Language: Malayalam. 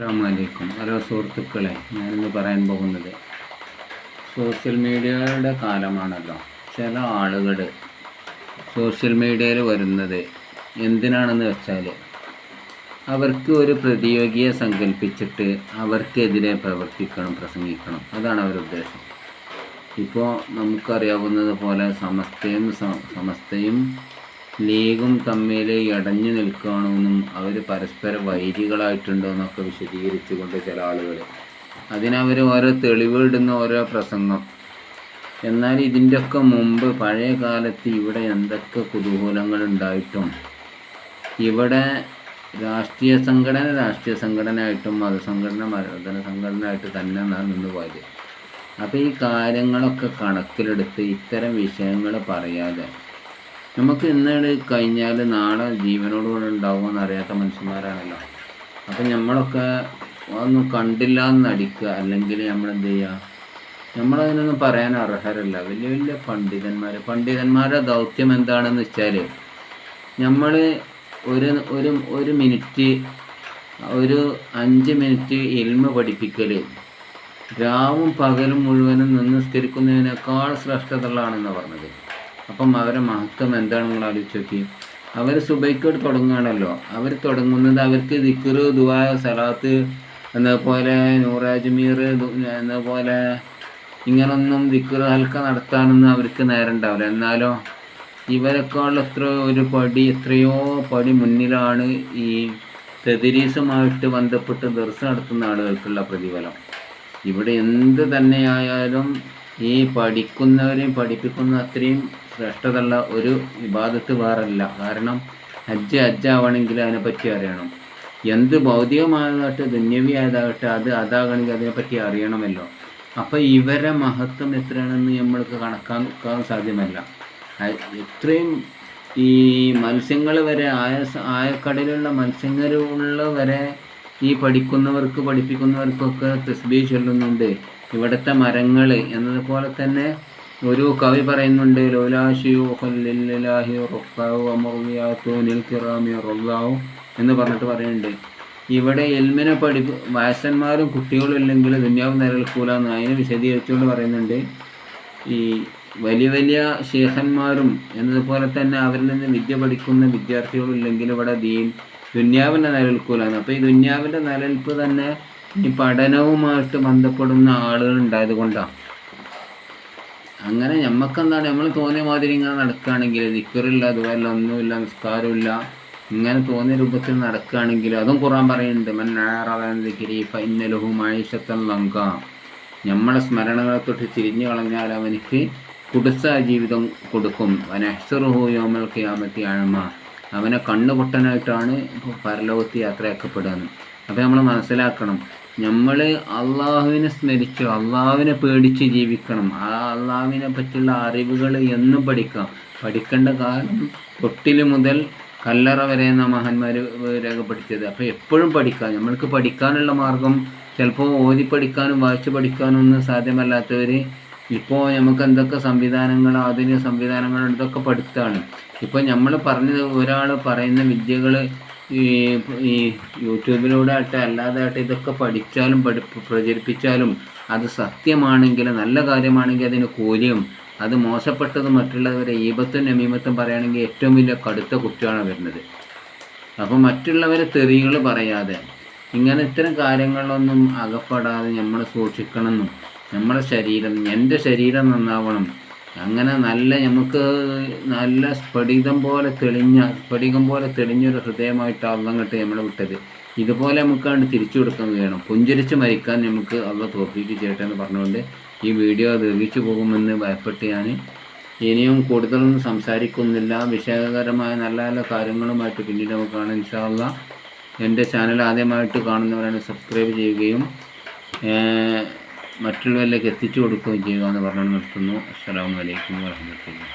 അസ്സാമലൈക്കും ഹലോ സുഹൃത്തുക്കളെ ഞാനിന്ന് പറയാൻ പോകുന്നത് സോഷ്യൽ മീഡിയയുടെ കാലമാണല്ലോ. ചില ആളുകൾ സോഷ്യൽ മീഡിയയിൽ വരുന്നത് എന്തിനാണെന്ന് വെച്ചാൽ അവർക്ക് ഒരു പ്രതിയോഗിയെ സങ്കല്പിച്ചിട്ട് അവർക്കെതിരെ പ്രവർത്തിക്കണം പ്രസംഗിക്കണം. അതാണ് അവരുടെ ഇപ്പോൾ നമുക്കറിയാവുന്നത് പോലെ സമസ്തയും സമസ്തയും ലീഗും തമ്മിൽ ഇടഞ്ഞു നിൽക്കുകയാണെന്നും അവർ പരസ്പര വൈരികളായിട്ടുണ്ടോയെന്നൊക്കെ വിശദീകരിച്ചുകൊണ്ട് ചില ആളുകൾ അതിനവർ ഓരോ തെളിവിടുന്ന ഓരോ പ്രസംഗം. എന്നാൽ ഇതിന്റെയൊക്കെ മുമ്പ് പഴയ കാലത്ത് ഇവിടെ എന്തൊക്കെ കുതൂഹലങ്ങൾ ഉണ്ടായിട്ടും ഇവിടെ രാഷ്ട്രീയ സംഘടന രാഷ്ട്രീയ സംഘടനയായിട്ടും മതസംഘടന മതന സംഘടനയായിട്ട് തന്നെ നിന്ന് പോയത്. അപ്പോൾ ഈ കാര്യങ്ങളൊക്കെ കണക്കിലെടുത്ത് ഇത്തരം വിഷയങ്ങൾ പറയാതെ നമുക്ക് ഇന്ന് കഴിഞ്ഞാൽ നാളെ ജീവനോടുകൂടെ ഉണ്ടാവുമെന്ന് അറിയാത്ത മനുഷ്യന്മാരാണല്ലോ. അപ്പം നമ്മളൊക്കെ ഒന്നും കണ്ടില്ല എന്ന് നടിക്കുക അല്ലെങ്കിൽ നമ്മളെന്ത് ചെയ്യുക നമ്മളതിനൊന്നും പറയാൻ അർഹരല്ല. വലിയ വലിയ പണ്ഡിതന്മാർ പണ്ഡിതന്മാരുടെ ദൗത്യം എന്താണെന്ന് വെച്ചാൽ നമ്മൾ ഒരു ഒരു ഒരു മിനിറ്റ് ഒരു അഞ്ച് മിനിറ്റ് എൽമ പഠിപ്പിക്കൽ രാവും പകലും മുഴുവനും നിസ്കരിക്കുന്നതിനേക്കാൾ ശ്രേഷ്ഠതകളാണെന്ന് പറഞ്ഞത്. അപ്പം അവരെ മഹത്വം എന്താണ് നിങ്ങൾ ആലോചിച്ച് നോക്കി. അവർ സുബൈക്കോട് തുടങ്ങുകയാണല്ലോ. അവർ തുടങ്ങുന്നത് അവർക്ക് ദിക്കറ് ദുവാ സലാത്ത് എന്നപോലെ നൂറാജ്മീർ എന്നപോലെ ഇങ്ങനൊന്നും ദിക്കറ് ഹൽക്ക നടത്താനൊന്നും അവർക്ക് നേരം ഉണ്ടാവില്ല. എന്നാലോ ഇവരെക്കാൾ എത്ര ഒരു പടി എത്രയോ പടി മുന്നിലാണ് ഈ തെതിരീസുമായിട്ട് ബന്ധപ്പെട്ട് ദർശനം നടത്തുന്ന ആളുകൾക്കുള്ള പ്രതിഫലം. ഇവിടെ എന്ത് തന്നെയായാലും ഈ പഠിക്കുന്നവരെയും പഠിപ്പിക്കുന്ന അത്രയും ശ്രേഷ്ഠതയുള്ള ഒരു വിവാദത്ത് വേറല്ല. കാരണം ഹജ്ജ് ഹജ്ജാവണമെങ്കിൽ അതിനെപ്പറ്റി അറിയണം. എന്ത് ഭൗതികമായതാകട്ടെ ദുന്യവിയായതാകട്ടെ അത് അതാകണമെങ്കിൽ അതിനെപ്പറ്റി അറിയണമല്ലോ. അപ്പോൾ ഇവരെ മഹത്വം എത്രയാണെന്ന് നമ്മൾക്ക് കണക്കാക്കാൻ സാധ്യമല്ല. ഇത്രയും ഈ മത്സ്യങ്ങൾ വരെ ആയ ആയക്കടലുള്ള മത്സ്യങ്ങളുള്ള വരെ ഈ പഠിക്കുന്നവർക്ക് പഠിപ്പിക്കുന്നവർക്കൊക്കെ തസ്ബീ ചൊല്ലുന്നുണ്ട്. ഇവിടുത്തെ മരങ്ങൾ എന്നതുപോലെ തന്നെ ഒരു കവി പറയുന്നുണ്ട് എന്ന് പറഞ്ഞിട്ട് പറയുന്നുണ്ട്. ഇവിടെ എൽമിനെ പഠി വയസ്സന്മാരും കുട്ടികളും ഇല്ലെങ്കിൽ ദുന്യാവ് നിലനിൽക്കൂല എന്ന് അതിനെ വിശദീകരിച്ചുകൊണ്ട് പറയുന്നുണ്ട്. ഈ വലിയ വലിയ ശേഖന്മാരും എന്നതുപോലെ തന്നെ അവരിൽ നിന്ന് വിദ്യ പഠിക്കുന്ന വിദ്യാർത്ഥികളും ഇല്ലെങ്കിൽ ഇവിടെ ദീൻ ദുന്യാവിന്റെ നിലനിൽക്കൂലാണ് അപ്പോൾ ഈ ദുന്യാവിന്റെ നിലനിൽപ്പ് തന്നെ ഈ പഠനവുമായിട്ട് ബന്ധപ്പെടുന്ന ആളുകൾ ഉണ്ടായത് കൊണ്ടാണ്. അങ്ങനെ എന്താണ് നമ്മൾ തോന്നിയ മാതിരി ഇങ്ങനെ നടക്കുകയാണെങ്കിൽ നിക്കറില്ല അതുപോലെ ഒന്നുമില്ല നിസ്കാരമില്ല ഇങ്ങനെ തോന്നിയ രൂപത്തിൽ നടക്കുകയാണെങ്കിൽ അതും ഖുറാൻ പറയുന്നുണ്ട് മന്നാറിരി ഫൈനലുഹു മൈഷത്തൻ ലങ്ക നമ്മളെ സ്മരണകളെ തൊട്ട് തിരിഞ്ഞു കളഞ്ഞാൽ അവനിക്ക് കുടുസ ജീവിതം കൊടുക്കും. വനഹ്സറുഹു യോമൽ ഖിയാമത്തി ആഴ്മ അവനെ കണ്ണുപൊട്ടനായിട്ടാണ് പരലോകത്ത് യാത്രയാക്കപ്പെടുന്നത് അപ്പോൾ നമ്മൾ മനസ്സിലാക്കണം നമ്മൾ അള്ളാഹുവിനെ സ്മരിച്ച് അള്ളാഹുവിനെ പേടിച്ച് ജീവിക്കണം. ആ അള്ളാഹുവിനെ പറ്റിയുള്ള അറിവുകൾ എന്നും പഠിക്കാം. പഠിക്കേണ്ട കാലം തൊട്ടിൽ മുതൽ കല്ലറ വരെ എന്ന മഹാന്മാർ രേഖപ്പെടുത്തിയത്. അപ്പോൾ എപ്പോഴും പഠിക്കാം. നമ്മൾക്ക് പഠിക്കാനുള്ള മാർഗം ചിലപ്പോൾ ഓതി പഠിക്കാനും വായിച്ച് പഠിക്കാനും ഒന്നും സാധ്യമല്ലാത്തവർ ഇപ്പോൾ നമുക്ക് എന്തൊക്കെ സംവിധാനങ്ങൾ ആധുനിക സംവിധാനങ്ങൾ ഇതൊക്കെ പഠിത്തമാണ്. ഇപ്പോൾ നമ്മൾ പറഞ്ഞത് ഒരാൾ പറയുന്ന വിദ്യകൾ ഈ ഈ യൂട്യൂബിലൂടെ ആട്ടെ അല്ലാതെ ആട്ടെ ഇതൊക്കെ പഠിച്ചാലും പഠി പ്രചരിപ്പിച്ചാലും അത് സത്യമാണെങ്കിൽ നല്ല കാര്യമാണെങ്കിൽ അതിന് കൂലിയും അത് മോശപ്പെട്ടത് മറ്റുള്ളവരെ ഈപത്തും നമീമത്തും പറയുകയാണെങ്കിൽ ഏറ്റവും വലിയ കടുത്ത കുറ്റമാണ് വരുന്നത്. അപ്പോൾ മറ്റുള്ളവരെ തെറികൾ പറയാതെ ഇങ്ങനെ ഇത്തരം കാര്യങ്ങളൊന്നും അകപ്പെടാതെ നമ്മൾ സൂക്ഷിക്കണമെന്നും നമ്മുടെ ശരീരം എന്റെ ശരീരം നന്നാവണം. അങ്ങനെ നല്ല നമുക്ക് നല്ല സ്ഫടികം പോലെ തെളിഞ്ഞ സ്ഫടികം പോലെ തെളിഞ്ഞൊരു ഹൃദയമായിട്ട് അള്ളങ്ങട്ട് നമ്മളെ വിട്ടത്. ഇതുപോലെ നമുക്കാണ്ട് തിരിച്ചു കൊടുക്കാൻ വേണം പുഞ്ചരിച്ച് മരിക്കാൻ നമുക്ക് അള്ള തോൽപ്പിക്ക് ചേട്ടെന്ന് പറഞ്ഞുകൊണ്ട് ഈ വീഡിയോ ദീർഘിച്ചു പോകുമെന്ന് ഭയപ്പെട്ട് ഞാൻ ഇനിയും കൂടുതലൊന്നും സംസാരിക്കുന്നില്ല. വിഷയകരമായ നല്ല നല്ല കാര്യങ്ങളുമായിട്ട് പിന്നീട് നമുക്ക് കാണാം. ഇൻഷാല്ല എന്റെ ചാനൽ ആദ്യമായിട്ട് കാണുന്നവരാണ് സബ്സ്ക്രൈബ് ചെയ്യുകയും മറ്റുള്ളവരിലേക്ക് എത്തിച്ചു കൊടുക്കുകയും ചെയ്യുക എന്ന് പറഞ്ഞു നിർത്തുന്നു. അസ്സാം വലൈക്കും വാഹമത്തുള്ള